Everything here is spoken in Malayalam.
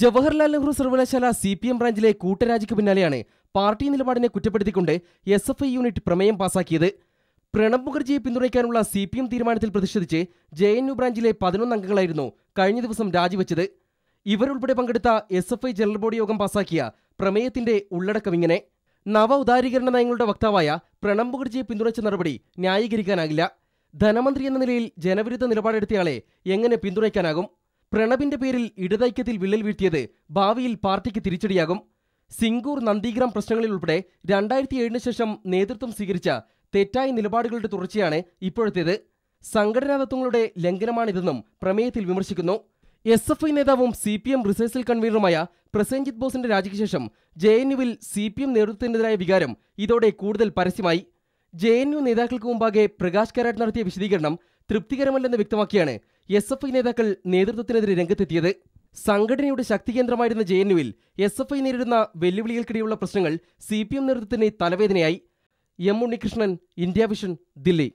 ജവഹർലാൽ നെഹ്റു സർവകലാശാല സി പി എം ബ്രാഞ്ചിലെ കൂട്ടരാജിക്ക് പിന്നാലെയാണ് പാർട്ടി നിലപാടിനെ കുറ്റപ്പെടുത്തിക്കൊണ്ട് എസ് എഫ് ഐ യൂണിറ്റ് പ്രമേയം പാസാക്കിയത്. പ്രണബ് മുഖർജിയെ പിന്തുണയ്ക്കാനുള്ള സി പി എം തീരുമാനത്തിൽ പ്രതിഷേധിച്ച് ജെ എൻ യു ബ്രാഞ്ചിലെ പതിനൊന്ന് അംഗങ്ങളായിരുന്നു കഴിഞ്ഞ ദിവസം രാജിവെച്ചത്. ഇവരുൾപ്പെടെ പങ്കെടുത്ത S F I general body യോഗം പാസാക്കിയ പ്രമേയത്തിന്റെ ഉള്ളടക്കം ഇങ്ങനെ. നവ ഉദാരീകരണ നയങ്ങളുടെ വക്താവായ പ്രണബ് മുഖർജിയെ പിന്തുണച്ച നടപടി ന്യായീകരിക്കാനാകില്ല. ധനമന്ത്രി എന്ന നിലയിൽ ജനവിരുദ്ധ നിലപാടെടുത്തയാളെ എങ്ങനെ പിന്തുണയ്ക്കാനാകും? പ്രണബിന്റെ പേരിൽ ഇടതൈക്യത്തിൽ വിള്ളൽ വീഴ്ത്തിയത് ഭാവിയിൽ പാർട്ടിക്ക് തിരിച്ചടിയാകും. സിംഗൂർ നന്ദിഗ്രാം പ്രശ്നങ്ങളിൽ ഉൾപ്പെടെ രണ്ടായിരത്തി ഏഴിന് ശേഷം നേതൃത്വം സ്വീകരിച്ച തെറ്റായ നിലപാടുകളുടെ തുടർച്ചയാണ് ഇപ്പോഴത്തേത്. സംഘടനാ തത്വങ്ങളുടെ ലംഘനമാണിതെന്നും പ്രമേയത്തിൽ വിമർശിക്കുന്നു. എസ് എഫ് ഐ നേതാവും C P M research cell കൺവീനറുമായ Prasenjit ബോസിന്റെ രാജിക്ക് ശേഷം ജെ എൻ യുവിൽ സി പി എം നേതൃത്വത്തിനെതിരായ വികാരം ഇതോടെ കൂടുതൽ പരസ്യമായി. ജെ എൻ യു നേതാക്കൾക്ക് മുമ്പാകെ പ്രകാശ് കാരാട്ട് നടത്തിയ വിശദീകരണം തൃപ്തികരമല്ലെന്ന് വ്യക്തമാക്കിയാണ് എസ് എഫ് ഐ നേതാക്കൾ നേതൃത്വത്തിനെതിരെ രംഗത്തെത്തിയത് സംഘടനയുടെ ശക്തി കേന്ദ്രമായിരുന്ന ജെ എൻ യുവിൽ എസ് എഫ് ഐ നേരിടുന്ന വെല്ലുവിളികൾക്കിടെയുള്ള പ്രശ്നങ്ങൾ സി പി എം നേതൃത്വത്തിന് തലവേദനയായി. M Unnikrishnan India vision Delhi.